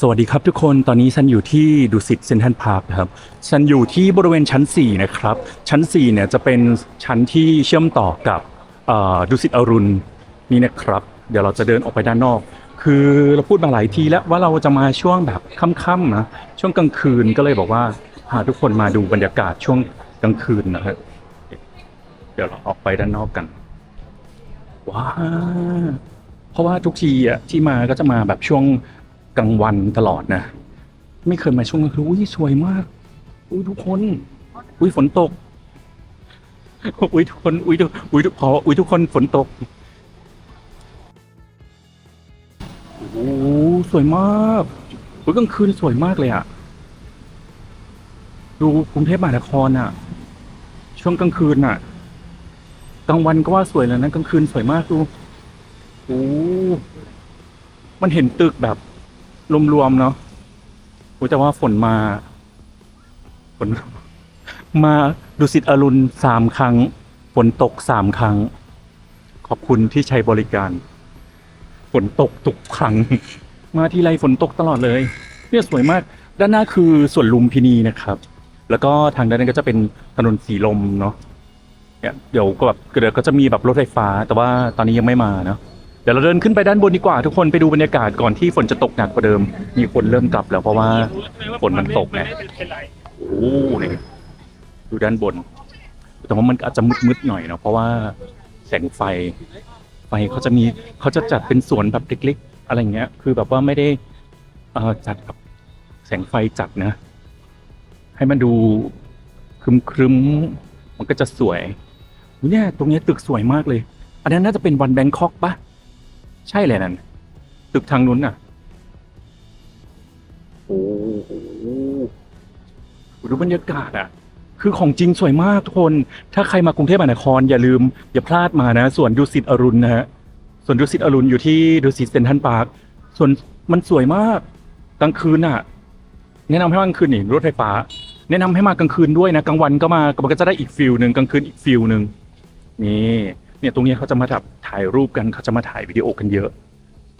สวัสดีครับทุกคนตอนนี้ฉันอยู่ที่ดุสิตเซนทรัลพาร์คครับฉันอยู่ที่บริเวณชั้น 4 นะครับ ชั้น 4 เนี่ยจะเป็นชั้นที่เชื่อมต่อกับดุสิตอรุณนี่นะครับ เดี๋ยวเราจะเดินออกไปด้านนอก คือเราพูดมาหลายทีแล้วว่าเราจะมาช่วงแบบค่ำๆนะช่วงกลางคืนก็เลยบอกว่าพาทุกคนมาดูบรรยากาศช่วงกลางคืนนะครับเดี๋ยวเราออกไปด้านนอกกันว้าเพราะว่าทุกทีอะที่มาก็จะมาแบบช่วง กลางวันตลอดนะ ไม่เคยมาช่วงกลางคืนอุ้ยสวยมาก อุ้ยทุกคน อุ้ยฝนตก อุ้ยทุกคน อุ้ยทุกอุ้ยทุกพออุ้ยทุกคนฝนตก โอ้โหสวยมากอุ้ยกลางคืนสวยมากเลยอะดูกรุงเทพมหานครอะช่วงกลางคืนอะกลางวันก็ว่าสวยแล้วนะกลางคืนสวยมากดูโอ้มันเห็นตึกแบบ รวมๆเนาะโอ้แต่ว่าฝนมา ฝน มาดุสิตอรุณสามครั้ง ฝนตกสามครั้ง ขอบคุณที่ใช้บริการ ฝนตกทุกครั้ง มาที่ไรฝนตกตลอดเลย เนี่ยสวยมาก ด้านหน้าคือสวนลุมพินีนะครับ แล้วก็ทางด้านนั้นก็จะเป็นถนนสีลมเนาะ เดี๋ยวก็แบบเดี๋ยวก็จะมีแบบรถไฟฟ้า แต่ว่าตอนนี้ยังไม่มาเนาะ ดี๋ยวเราเดินขึ้นไปด้านบนดีกว่าทุกคนไปดูบรรยากาศก่อนที่ฝนจะตกหนักกว่าเดิม มีคนเริ่มกลับแล้วเพราะว่าฝนมันตกไงโอ้นี่ดูด้านบน แต่ว่ามันอาจจะมืดๆหน่อยเนาะเพราะว่าแสงไฟไฟเขาจะมีเขาจะจัดเป็นสวนแบบเล็กๆอะไรเงี้ย คือแบบว่าไม่ได้เอ่อจัดแบบแสงไฟจัดนะ ให้มันดูครึ้มๆมันก็จะสวยเนี่ยตรงนี้ตึกสวยมากเลย อันนั้นน่าจะเป็นวันแบงคอกปะ ใช่เลยนั่นตึกทางนู้นน่ะ โอ้โหดูบรรยากาศอะ คือของจริงสวยมากทุกคน ถ้าใครมากรุงเทพมหานครอย่าลืม อย่าพลาดมานะ ส่วนดุสิตอรุณนะฮะส่วนดุสิตอรุณอยู่ที่ดุสิตเซนทรัลพาร์คส่วนมันสวยมากกลางคืนอะ แนะนำให้มากลางคืนนี่รถไฟฟ้า แนะนำให้มากลางคืนด้วยนะกลางวันก็มามันก็จะได้อีกฟิลหนึ่งกลางคืนอีกฟิลหนึ่งนี่ เนี่ยตรงนี้เขาจะมาแบบถ่ายรูปกันเขาจะมาถ่ายวิดีโอกันเยอะ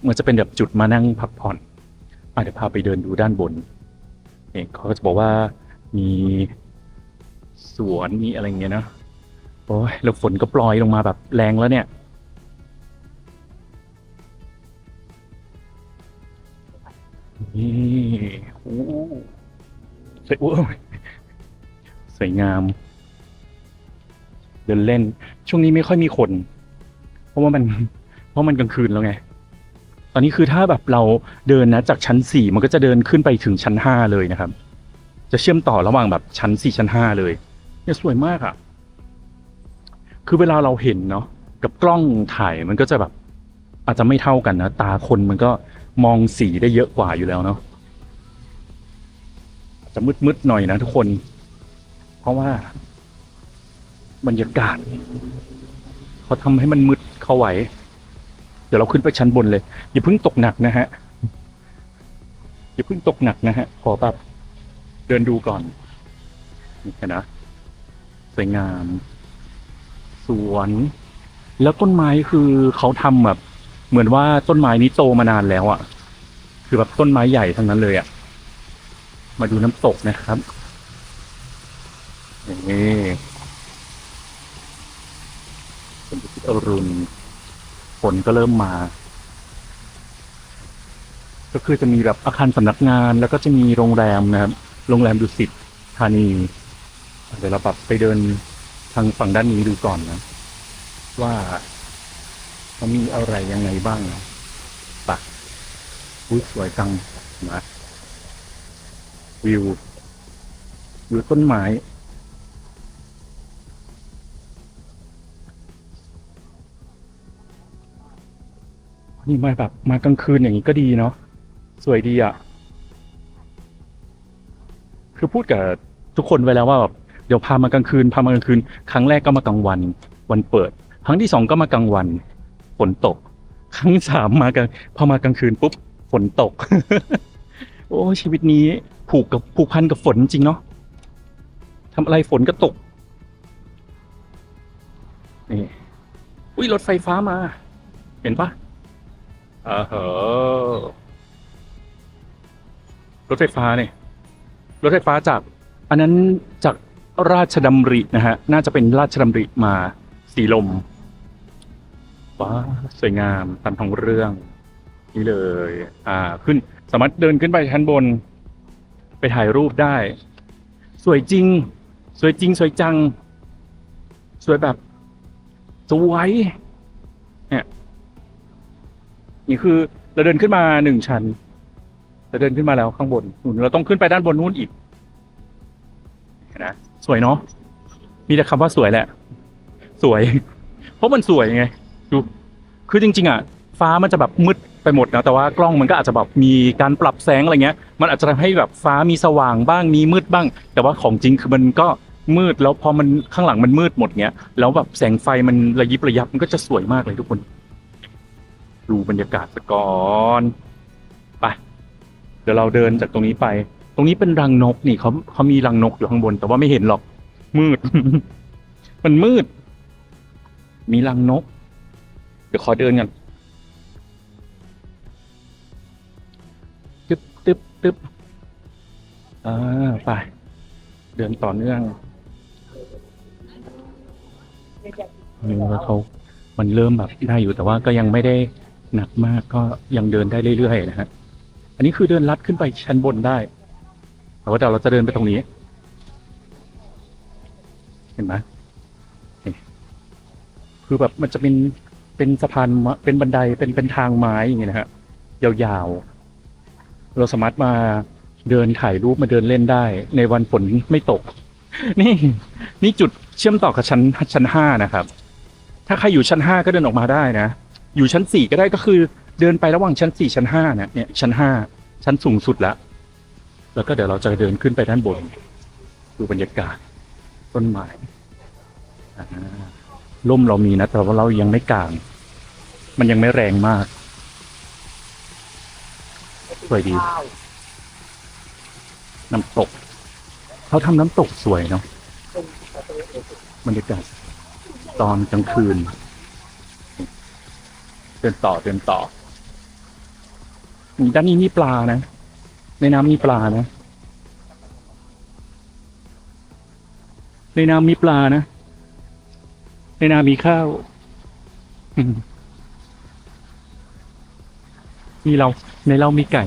มันจะเป็นแบบจุดมานั่งพักผ่อนอะเดี๋ยวพาไปเดินดูด้านบนนี่เขาก็จะบอกว่ามีสวนมีอะไรเงี้ยนะโอ้ยแล้วฝนก็ปล่อยลงมาแบบแรงแล้วเนี่ยนี่โอ้สวยโอ้ยสวยงาม เดินเล่น ช่วงนี้ไม่ค่อยมีคน เพราะว่ามัน เพราะมันกลางคืนแล้วไง ตอนนี้คือถ้าแบบเราเดินนะจากชั้นสี่มันก็จะเดินขึ้นไปถึงชั้นห้าเลยนะครับ จะเชื่อมต่อระหว่างแบบชั้นสี่ชั้นห้าเลยเนี่ยสวยมากอะ่ะ คือเวลาเราเห็นเนาะกับกล้องถ่ายมันก็จะแบบ อาจจะไม่เท่ากันนะตาคนมันก็มองสีได้เยอะกว่าอยู่แล้วเนาะอาจจะมืดๆหน่อยนะทุกคน เพราะว่า บรรยากาศเขาทำให้มันมืดเข้าไว้เดี๋ยวเราขึ้นไปชั้นบนเลย อย่าเพิ่งตกหนักนะฮะ อย่าเพิ่งตกหนักนะฮะ ขอแบบเดินดูก่อน นี่แค่นะสวยงาม สวน แล้วต้นไม้คือเขาทำแบบ เหมือนว่าต้นไม้นี้โตมานานแล้วอะ่ะ คือแบบต้นไม้ใหญ่ทั้งนั้นเลยอะ่ะ มาดูน้ำตกนะครับนี่เป็นทิศ อรุณฝนก็เริ่มมา ก็คือจะมีแบบอาคารสำนักงานแล้วก็จะมีโรงแรมนะครับ โรงแรมดุสิตธานี เดี๋ยวเราแบบไปเดินทางฝั่งด้านนี้ดูก่อนนะ ว่ามันมีอะไรยังไงบ้างนะปะอุ้ยสวยจังนะวิววิวต้นไม้ นี่มาแบบมากลางคืนอย่างนี้ก็ดีเนาะสวยดีอะ่ะ คือพูดกับทุกคนไว้แล้วว่าแบบเดี๋ยวพามากลางคืน พามากลางคืน ครั้งแรกก็มากลางวัน วันเปิด ครั้งที่สองก็มากลางวันฝนตก ครั้งสามมากลางพอมากลางคืนปุ๊บฝนตก โอ้ชีวิตนี้ผูกกับผูกพันกับฝนจริงเนาะทำอะไรฝนก็ตกนี่อุ้ยรถไฟฟ้ามา เห็นปะ อ่าเหอรถไฟฟ้าเนี่ยรถไฟฟ้าจาก อันนั้นจากราชดำรินะฮะ น่าจะเป็นราชดำริมาสีลมว้าสวยงามตามท้องเรื่อง นี่เลย อ่าขึ้น สามารถเดินขึ้นไปชั้นบน ไปถ่ายรูปได้ สวยจริง สวยจริง สวยจัง สวยแบบ สวยเนี่ย นี่คือเราเดินขึ้นมาหนึ่งชั้นเราเดินขึ้นมาแล้วข้างบนนู่นเราต้องขึ้นไปด้านบนนู้นอีกนนะสวยเนาะมีแต่คำว่าสวยแหละ สวย เพราะมันสวยไงดูคือจริง ๆอะฟ้ามันจะแบบมืดไปหมดนะแต่ว่ากล้องมันก็อาจจะแบบมีการปรับแสงอะไรเงี้ย มันอาจจะทำให้แบบฟ้ามีสว่างบ้างมีมืดบ้าง แต่ว่าของจริงคือมันก็มืดแล้วพอมันข้างหลังมันมืดหมดเงี้ยแล้วแบบแสงไฟมันระยิบระยับมันก็จะสวยมากเลยทุกคน ดูบรรยากาศสก่อนไปเดี๋ยวเราเดินจากตรงนี้ไป ตรงนี้เป็นรังนกนี่เขาเขามีรังนกอยู่ข้างบน แต่ว่าไม่เห็นหรอก มืด มันมืด มีรังนก เดี๋ยวขอเดินกันตึ๊บตึ๊บตึ๊บอ่าไป เดินต่อเนื่องนี่ว่าเขามันเริ่มแบบได้อยู่แต่ว่าก็ยังไม่ได้ หนักมากก็ยังเดินได้เรื่อยๆนะฮะ อันนี้คือเดินลัดขึ้นไปชั้นบนได้ แต่ว่าเดี๋ยวเราจะเดินไปตรงนี้ เห็นไหมคือแบบมันจะเป็นเป็นสะพานเป็นบันไดเป็นเป็นทางไม้อย่างเงี้ยนะฮะยาวๆ เราสามารถมาเดินถ่ายรูปมาเดินเล่นได้ ในวันฝนไม่ตก นี่ นี่จุดเชื่อมต่อกับชั้นชั้นห้านะครับ ถ้าใครอยู่ชั้นห้าก็เดินออกมาได้นะ อยู่ชั้นสี่ก็ได้ก็คือ เดินไประหว่างชั้นสี่ชั้นห้าเนี่ยเนี่ยชั้นห้าชั้นสูงสุดละแล้วก็เดี๋ยวเราจะเดินขึ้นไปด้านบน ดูบรรยากาศต้นไม้อ่าร่มเรามีนะแต่ว่าเรายังไม่กลาง มันยังไม่แรงมากสวยดี น้ำตก เขาทำน้ำตกสวยเนาะบรรยากาศตอนกลางคืน ดินต่อเดินต่อด้านนี้มีปลานะ ในน้ำมีปลานะ ในน้ำมีปลานะ ในน้ำมีข้าวมีเรา ในเรามีไก่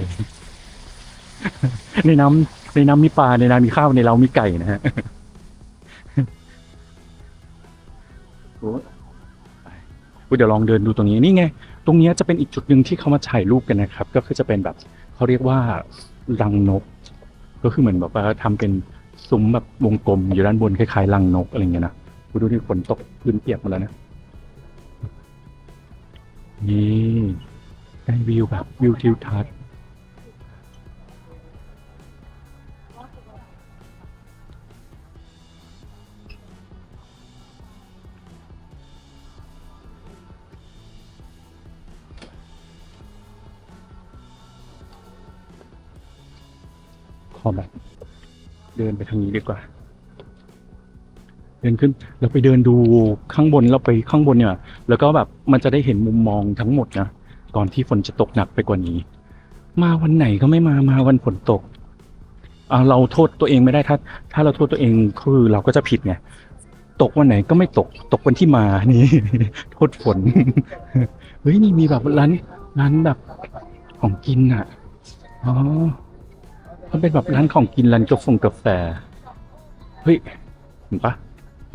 ในน้ำในน้ำมีปลา ในน้ำมีข้าว ในเรามีไก่นะฮะ เดี๋ยวลองเดินดูตรงนี้นี่ไง ตรงนี้จะเป็นอีกจุดหนึ่งที่เขามาถ่ายรูปกันนะครับ ก็คือจะเป็นแบบเขาเรียกว่ารังนก ก็คือเหมือนแบบว่าทำเป็นซุ้มแบบวงกลมอยู่ด้านบนคล้ายๆรังนกอะไรเงี้ยนะดูดูที่ฝนตกพื้นเปียกหมดแล้วนะนี่ได้วิวแบบวิวทิวทัศน์ ขอแบบเดินไปทางนี้ดีกว่า เดินขึ้น เราไปเดินดูข้างบนเราไปข้างบนเนี่ย แล้วก็แบบมันจะได้เห็นมุมมองทั้งหมดนะก่อนที่ฝนจะตกหนักไปกว่านี้ มาวันไหนก็ไม่มามาวันฝนตกเราโทษตัวเองไม่ได้ถ้า ถ้าเราโทษตัวเองคือเราก็จะผิดไงตกวันไหนก็ไม่ตกตกวันที่มานี่โทษฝนเฮ้ยนี่มีแบบร้านร้านแบบของกินอะอ๋อ มันเป็นแบบร้านของกินร้านกาแฟกาแฟเฮ้ยเห็นปะ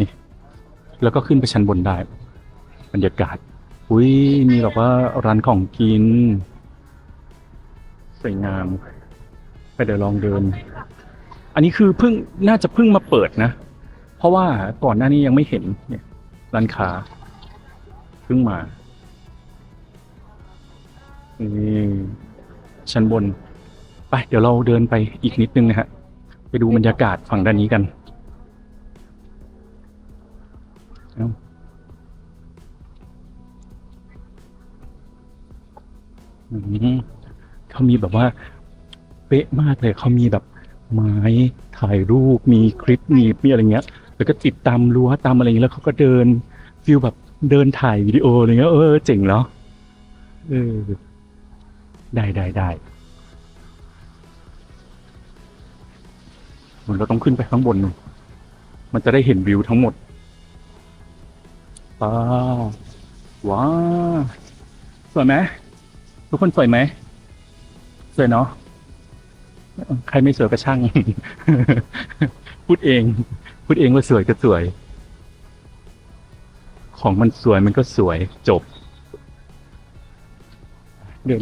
นี่ แล้วก็ขึ้นไปชั้นบนได้บรรยากาศอุ้ยมีแบบว่าร้านของกินสวยงามไปเดี๋ยวลองเดิน อันนี้คือเพิ่งน่าจะเพิ่งมาเปิดนะ เพราะว่าก่อนหน้านี้ยังไม่เห็นเนี่ย ร้านค้าเพิ่งมานี่ชั้นบน ไปเดี๋ยวเราเดินไปอีกนิดนึงนะฮะ ไปดูบรรยากาศฝั่งด้านนี้กัน เขามีแบบว่าเป๊ะมากเลย เขามีแบบไม้ถ่ายรูป มีคลิปมีมีอะไรเงี้ย แล้วก็ติดตามรั้วตามอะไรเงี้ยแล้วเขาก็เดินฟิลแบบเดินถ่ายวิดีโออะไรเงี้ย เออเจ๋งแล้วเออได้ได้ได้ เหมือนเราต้องขึ้นไปข้างบนนู่นมันจะได้เห็นวิวทั้งหมดว้าวว้าวสวยไหมทุกคนสวยไหมสวยเนาะใครไม่สวยก็ช่าง พูดเอง พูดเองว่าสวยก็สวย ของมันสวยมันก็สวยจบ เดิน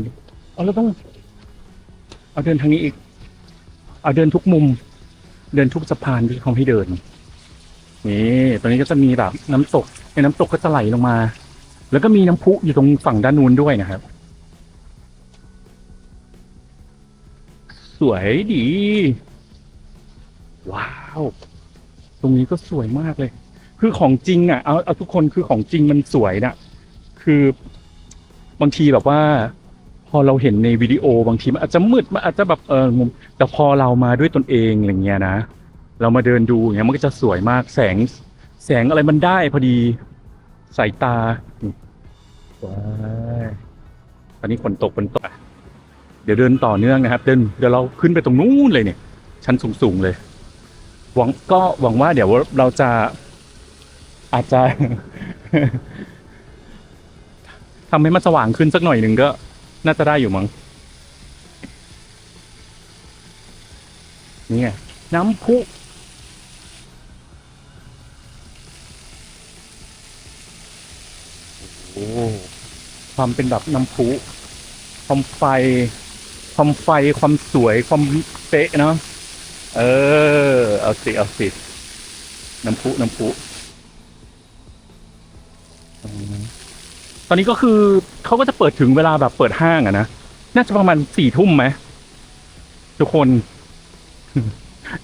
เอาแล้วต้อง เอาเดินทางนี้อีก เอาเดินทุกมุม เดินทุกสะพานที่เขาให้เดินนี่ตรงนี้ก็จะมีแบบน้ำตกในน้ำตกก็จะไหลลงมา แล้วก็มีน้ำพุอยู่ตรงฝั่งด้านนู้นด้วยนะครับ สวยดี ว้าว ตรงนี้ก็สวยมากเลย คือของจริงอะเอาเอาทุกคนคือของจริงมันสวยนะคือบางทีแบบว่า พอเราเห็นในวิดีโอบางทีมันอาจจะมืดมันอาจจะแบบเออมุมแต่พอเรามาด้วยตนเองอะไรเงี้ยนะ เรามาเดินดูอย่างเงี้ยมันก็จะสวยมากแสงแสงอะไรมันได้พอดีสายตาว้ายตอนนี้ฝนตกฝนตกเดี๋ยวเดินต่อเนื่องนะครับ เดินเดี๋ยวเราขึ้นไปตรงนู้นเลยเนี่ย ชั้นสูงๆเลย หวังก็หวังว่าเดี๋ยวเราจะอาจจะทำให้มันสว่างขึ้นสักหน่อยหนึ่งก็ น่าจะได้อยู่มั้งเนี่ไงน้ำพุโอความเป็นแบบน้ำพุความไฟ ความไฟความสวยความเป๊ะเนาะเออ เอาสิ เอาสิ น้ำพุน้ำพุ อนนี้ก็คือเขาก็จะเปิดถึงเวลาแบบเปิดห้างอะนะ น่าจะประมาณสี่ทุ่มไหมทุกคน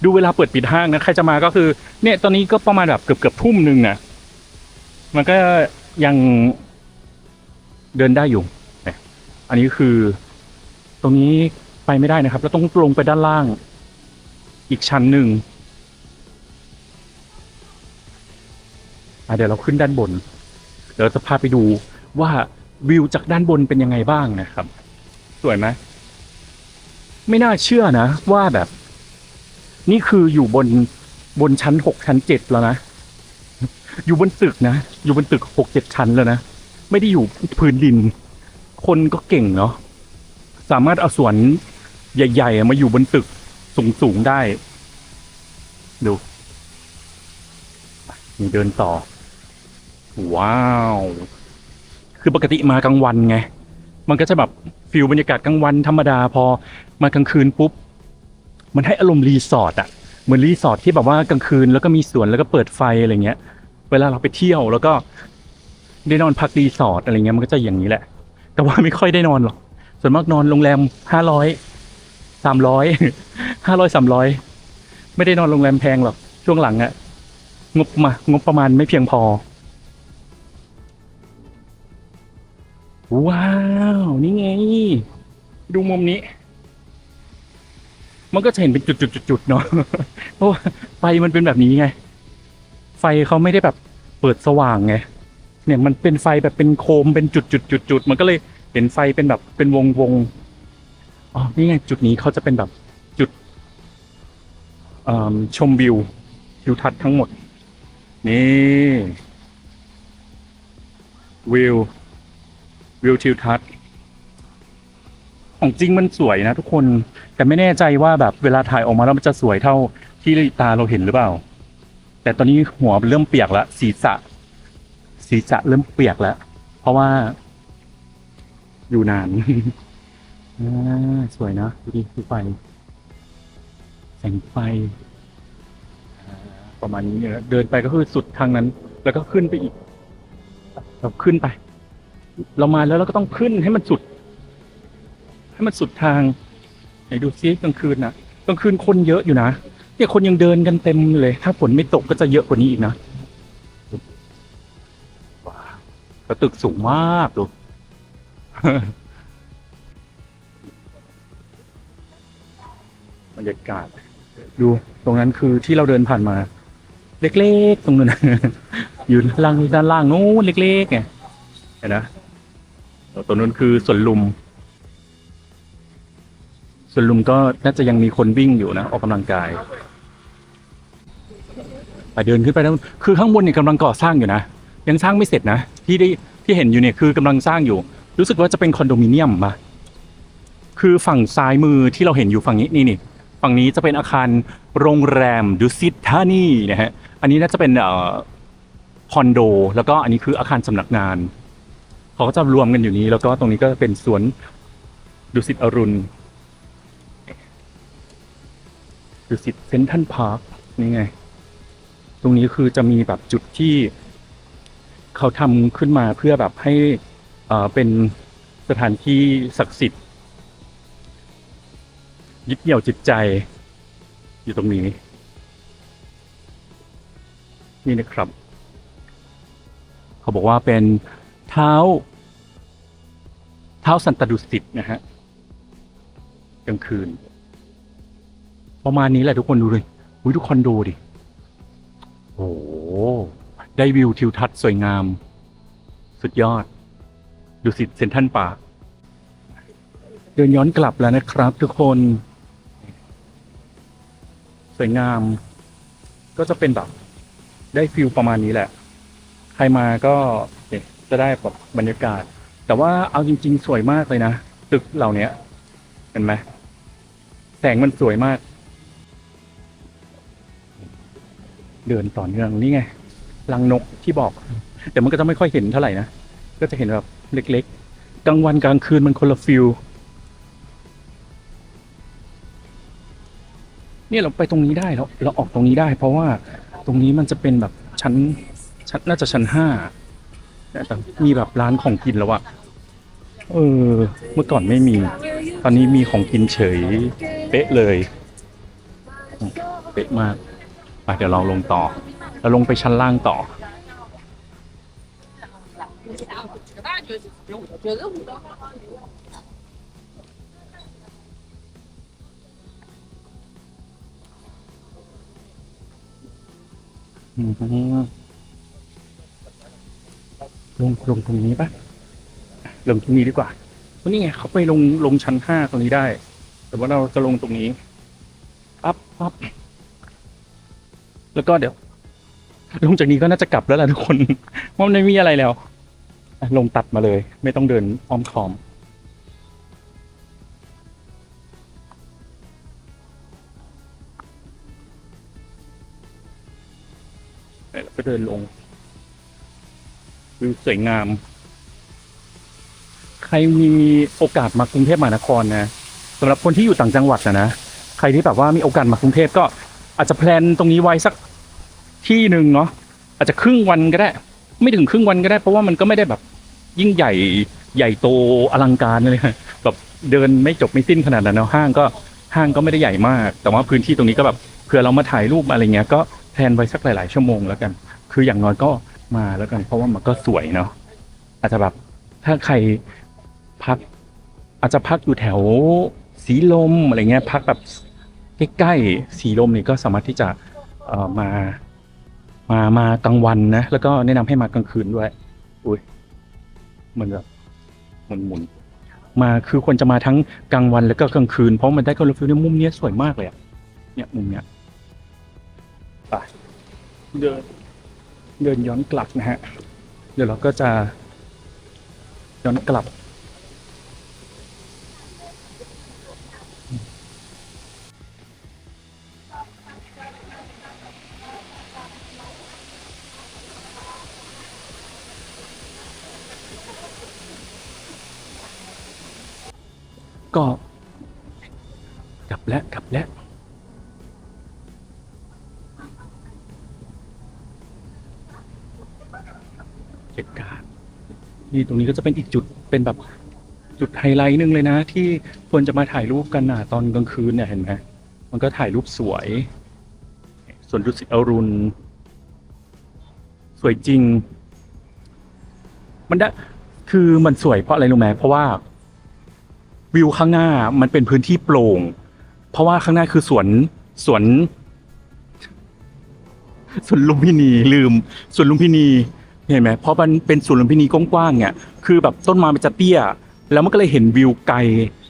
ดูเวลาเปิดปิดห้างนะใครจะมาก็คือ เนี่ย ตอนนี้ก็ประมาณแบบเกือบเกือบทุ่มหนึ่งอะมันก็ยังเดินได้อยู่อันนี้คือ ตรงนี้ไปไม่ได้นะครับแล้วต้องลงไปด้านล่าง อีกชั้นหนึ่งเดี๋ยวเราขึ้นด้านบน เดี๋ยวเราจะพาไปดู ว่าวิวจากด้านบนเป็นยังไงบ้างนะครับ สวยไหมไม่น่าเชื่อนะ ว่าแบบ นี่คืออยู่บนบนชั้นหกชั้นเจ็ดแล้วนะ อยู่บนตึกนะ อยู่บนตึกหกเจ็ดชั้นแล้วนะ ไม่ได้อยู่พื้นดิน คนก็เก่งเนาะสามารถเอาสวนใหญ่ๆมาอยู่บนตึกสูงๆได้ ดูนี่เดินต่อ ว้าว คือปกติมากลางวันไง มันก็จะแบบฟิลบรรยากาศกลางวันธรรมดาพอมากลางคืนปุ๊บ มันให้อารมณ์รีสอร์ทอะเหมือนรีสอร์ทที่แบบว่ากลางคืนแล้วก็มีสวนแล้วก็เปิดไฟอะไรเงี้ย เวลาเราไปเที่ยวแล้วก็ได้นอนพักรีสอร์ทอะไรเงี้ยมันก็จะอย่างนี้แหละ แต่ว่าไม่ค่อยได้นอนหรอก ส่วนมากนอนโรงแรมห้าร้อยสามร้อยห้าร้อยสามร้อยไม่ได้นอนโรงแรมแพงหรอกช่วงหลังอะงบมางบประมาณไม่เพียงพอ ว้าว นี่ไง ดูมุมนี้ มันก็จะเห็นเป็นจุดๆๆเนาะเพราะว่าไฟมันเป็นแบบนี้ไง ไฟเขาไม่ได้แบบเปิดสว่างไงเนี่ยมันเป็นไฟแบบเป็นโคมเป็นจุดๆๆมันก็เลยเห็นไฟเป็นแบบเป็นวงวงๆอ๋อนี่ไงจุดนี้เขาจะเป็นแบบจุดชมวิวทิวทัศน์ทั้งหมด นี่วิว วิวทิวทัศน์ของจริงมันสวยนะทุกคนแต่ไม่แน่ใจว่าแบบเวลาถ่ายออกมาแล้วมันจะสวยเท่าที่ตาเราเห็นหรือเปล่า แต่ตอนนี้หัวเริ่มเปียกแล้วศีรษะศีรษะเริ่มเปียกแล้ว เพราะว่า อยู่นานสวยนะดูดิดูไฟแสงไฟประมาณนี้เนี่ยเดินไปก็คือสุดทางนั้น แล้วก็ขึ้นไปอีกเราขึ้นไป เรามาแล้วเราก็ต้องขึ้นให้มันสุด ให้มันสุดทางไหนดูซิกลางคืนนะกลางคืนคนเยอะอยู่นะเนี่ยคนยังเดินกันเต็มเลย ถ้าฝนไม่ตกก็จะเยอะกว่านี้อีกนะว้าวตึกสูงมากดูบรรยากาศ ดูตรงนั้นคือที่เราเดินผ่านมา เล็กๆ ตรงนั้นอยู่ล่างด้านล่างนู้นเล็กๆไงเห็นนะ ตรงนู้นคือสวนลุมสวนลุมก็น่าจะยังมีคนวิ่งอยู่นะ ออกกำลังกาย ไปเดินขึ้นไปแล้วคือข้างบนเนี่ยกำลังก่อสร้างอยู่นะ ยังสร้างไม่เสร็จนะ ที่ได้ที่เห็นอยู่เนี่ยคือกำลังสร้างอยู่ รู้สึกว่าจะเป็นคอนโดมิเนียมปะคือฝั่งซ้ายมือที่เราเห็นอยู่ฝั่งนี้นี่นี่ฝั่งนี้จะเป็นอาคารโรงแรมดุสิตธานีนะฮะ อันนี้น่าจะเป็นอ่อคอนโด แล้วก็อันนี้คืออาคารสำนักงาน เขาก็จะรวมกันอยู่นี้ แล้วก็ตรงนี้ก็เป็นสวนดุสิตอรุณดุสิตเซนทันพาร์คนี่ไง ตรงนี้คือจะมีแบบจุดที่เขาทำขึ้นมาเพื่อแบบให้เอ่อเป็นสถานที่ศักดิ์สิทธิ์ยึดเหนี่ยวจิตใจอยู่ตรงนี้ นี่นะครับ เขาบอกว่าเป็นเท้า ท้าสันตดุสิตนะฮะกลางคืน ประมาณนี้แหละทุกคนดูเลยอุ้ยทุกคนดูดิโอ้ได้วิวทิวทัศน์สวยงาม สุดยอดดูสิตเซนทันป่าเดินย้อนกลับแล้วนะครับ ทุกคน สวยงาม ก็จะเป็นแบบ ได้ฟิลประมาณนี้แหละ ใครมาก็จะได้แบบบรรยากาศ แต่ว่าเอาจริง ๆ สวยมากเลยนะตึกเหล่านี้เห็นไหมแสงมันสวยมาก เดินต่อเนื่องนี่ไงรังนกที่บอก แต่มันก็จะไม่ค่อยเห็นเท่าไหร่นะ ก็จะเห็นแบบเล็ก ๆ กลางวันกลางคืนมันคนละฟิลเนี่ยเราไปตรงนี้ได้เราเราออกตรงนี้ได้ เพราะว่าตรงนี้มันจะเป็นแบบชั้นชั้นน่าจะชั้นห้า แต่มีแบบร้านของกินแล้วอะเออ เมื่อก่อนไม่มี ตอนนี้มีของกินเฉย เป๊ะเลย เป๊ะมากไปเดี๋ยวเราลงต่อ เราลงไปชั้นล่างต่อ อืม ลงลงตรงนี้ปะลงตรงนี้ดีกว่าเพราะนี่ไงเขาไปลงลงชั้นห้าตรงนี้ได้ แต่ว่าเราจะลงตรงนี้ปั๊บปั๊บแล้วก็เดี๋ยว ลงจากนี้ก็น่าจะกลับแล้วล่ะทุกคนเพราะมันไม่มีอะไรแล้วลงตัดมาเลย ไม่ต้องเดินอ้อมคอมแล้วก็เดินลง วิวสวยงาม ใครมีโอกาสมากรุงเทพมหานครนะสำหรับคนที่อยู่ต่างจังหวัดนะนะใครที่แบบว่ามีโอกาสมากรุงเทพก็อาจจะแพลนตรงนี้ไว้สักที่หนึ่งเนาะอาจจะครึ่งวันก็ได้ ไม่ถึงครึ่งวันก็ได้ เพราะว่ามันก็ไม่ได้แบบยิ่งใหญ่ใหญ่โตอลังการเลยแบบเดินไม่จบไม่สิ้นขนาดนั้นเนาะห้างก็ห้างก็ไม่ได้ใหญ่มาก แต่ว่าพื้นที่ตรงนี้ก็แบบเผื่อเรามาถ่ายรูปอะไรเงี้ยก็แพลนไว้สักหลาย ๆ ชั่วโมงแล้วกัน คืออย่างน้อยก็ มาแล้วกันเพราะว่ามันก็สวยเนาะอาจจะแบบถ้าใครพัก อาจจะพักอยู่แถวสีลมอะไรเงี้ยพักแบบใกล้ๆสีลมนี่ก็สามารถที่จะเอ่อมา มามากลางวันนะแล้วก็แนะนำให้มากลางคืนด้วยอุ้ยมือนแบบหมุนหมุนๆมาคือควรจะมาทั้งกลางวันแล้วก็กลางคืนเพราะมันได้คอลฟิลในมุมเนี้ยสวยมากเลยอะเนี่ยมุมเนี้ยไปเดิน เดินย้อนกลับนะฮะ เดี๋ยวเราก็จะ ย้อนกลับ ก็กลับแล้วกลับแล้ว เหตุการณ์ นี่ตรงนี้ก็จะเป็นอีกจุดเป็นแบบจุดไฮไลท์หนึ่งเลยนะ ที่ควรจะมาถ่ายรูปกันนะตอนกลางคืนเนี่ยเห็นไหมมันก็ถ่ายรูปสวย ส่วนดุสิตอรุณ สวยจริง มันได้คือมันสวยเพราะอะไรรู้ไหมเพราะว่าวิวข้างหน้ามันเป็นพื้นที่โปร่ง เพราะว่าข้างหน้าคือสวนสวนสวนลุมพินีลืมสวนลุมพินี เห็นไหมเพราะมันเป็นสวนลุมพินีกว้างๆเนี่ยคือแบบต้นไม้มันจะเตี้ย แล้วมันก็เลยเห็นวิวไกล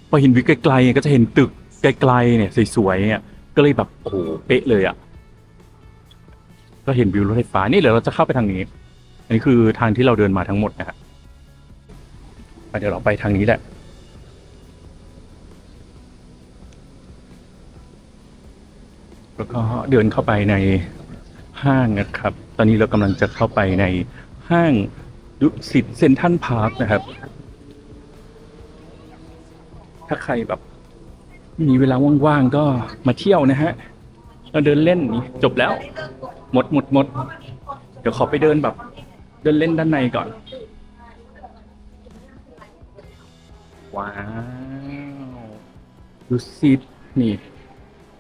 พอเห็นวิวไกลๆก็จะเห็นตึกไกลๆเนี่ยสวยๆเนี่ยก็เลยแบบโอ้โหเป๊ะเลยอะก็เห็นวิวรถไฟฟ้านี่เดี๋ยวเราจะเข้าไปทางนี้ อันนี้คือทางที่เราเดินมาทั้งหมดนะครับเดี๋ยวเราไปทางนี้แหละแล้วก็เดินเข้าไปในห้างนะครับ ตอนนี้เรากำลังจะเข้าไปใน ห้างดุสิตเซนทันพาร์คนะครับ ถ้าใครแบบ มีเวลาว่างๆก็มาเที่ยวนะฮะเราเดินเล่นนี่จบแล้ว หมดหมดหมด เดี๋ยวขอไปเดินแบบ เดินเล่นด้านในก่อน ว้าวดูสิตนี่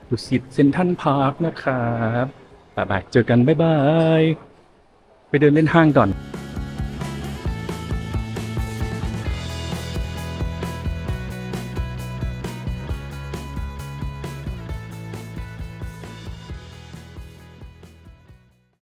ดูสิตเซนทันพาร์คนะครับ บ๊ายบาย เจอกัน บ๊ายบาย ไปเดินเล่นห้างก่อน